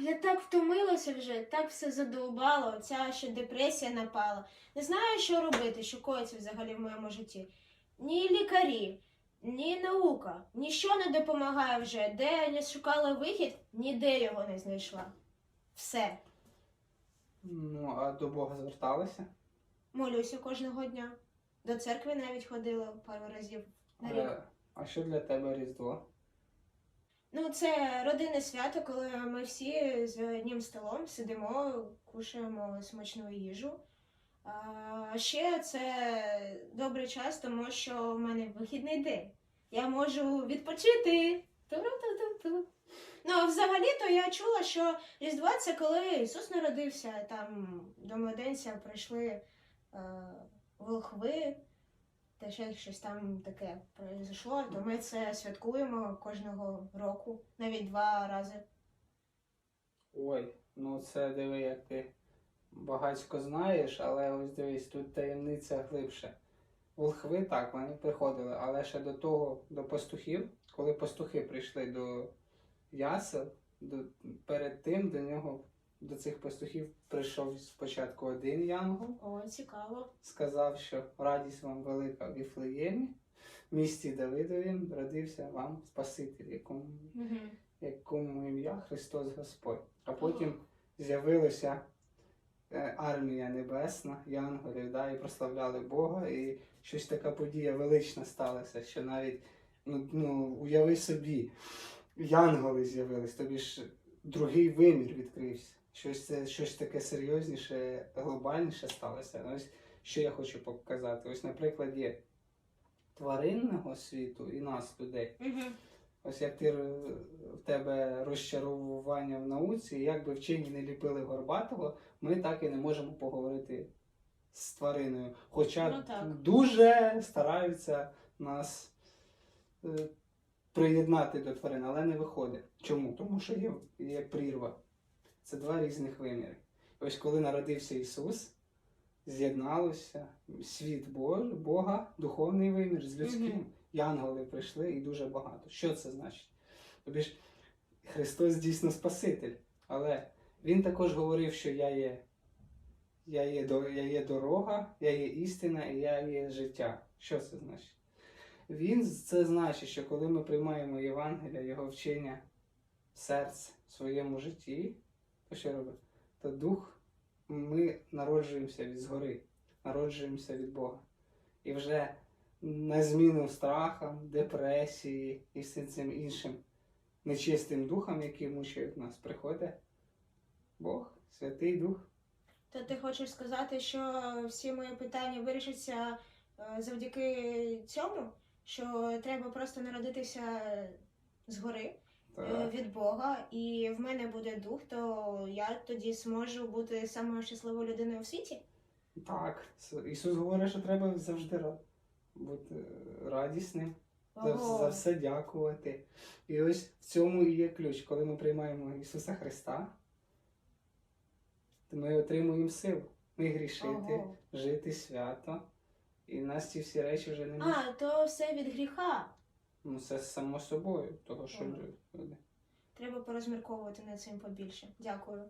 Я так втомилася вже, так все задовбало, ця ще депресія напала. Не знаю, що робити, що коїться взагалі в моєму житті. Ні лікарі, ні наука, ніщо не допомагає вже. Де я не шукала вихід, ніде його не знайшла. Все. Ну, а до Бога зверталися? Молюся кожного дня. До церкви навіть ходила пару разів на рік. Е, А що для тебе Різдво? Ну, це родинне свято, коли ми всі за одним столом сидимо, кушаємо смачну їжу. А ще це добрий час, тому що в мене вихідний день. Я можу відпочити. Ту-ру-ту-ту-ту. Ну, а взагалі-то я чула, що Різдво це коли Ісус народився, там до младенця прийшли е, волхви, та ще щось там таке произошло, то ми це святкуємо кожного року, навіть два рази. Ой, ну це диви, як ти багатько знаєш, але ось дивись, тут таємниця глибше. Волхви так, вони приходили, але ще до того, до пастухів, коли пастухи прийшли до ясел, до, перед тим до нього, до цих пастухів прийшов спочатку один янгол, О, цікаво. сказав, що радість вам велика в Віфлеємі, в місті Давидові родився вам Спаситель, якому Угу. якому ім'я Христос Господь. А потім з'явилася е, армія небесна, янголів, да, і прославляли Бога, і щось така подія велична сталася, що навіть ну, ну, уяви собі, янголи з'явились, тобі ж другий вимір відкрився. Щось, це, щось таке серйозніше, глобальніше сталося. Ну, Ось що я хочу показати. Ось на прикладі тваринного світу і нас, людей. Угу. Ось як ти в тебе розчарування в науці, і як би вчені не ліпили Горбатого, ми так і не можемо поговорити з твариною. Хоча Ну, дуже стараються нас е, приєднати до тварин, але не виходить. Чому? Тому що є, є прірва. Це два різних виміри. І ось коли народився Ісус, з'єдналося світ Бож, Бога, духовний вимір з людським. Мгм. Янголи прийшли і дуже багато. Що це значить? Тобі ж Христос дійсно Спаситель, але Він також говорив, що я є, я є, я є дорога, я є істина і я є життя. Що це значить? Він це значить, що коли ми приймаємо Євангелія, його вчення серце в своєму житті, то що робить? То дух, ми народжуємося від згори, народжуємося від Бога. І вже на зміну страхам, депресії і всім цим іншим нечистим духам, які мучають нас, приходить Бог, Святий Дух. То ти хочеш сказати, що всі мої питання вирішаться е, завдяки цьому, що треба просто народитися згори е, Так. від Бога, і в мене буде дух, то я тоді зможу бути самою щасливою людиною в світі? так. Ісус говорить, що треба завжди бути радісним, за, Ого. за все дякувати. І ось в цьому і є ключ. Коли ми приймаємо Ісуса Христа, то ми отримуємо силу. Не грішити, Ого. жити свято. І нас ці всі речі вже не можуть. А, то все від гріха. Ну, це само собою, того, що Ага. люди. Треба порозмірковувати над цим побільше. Дякую.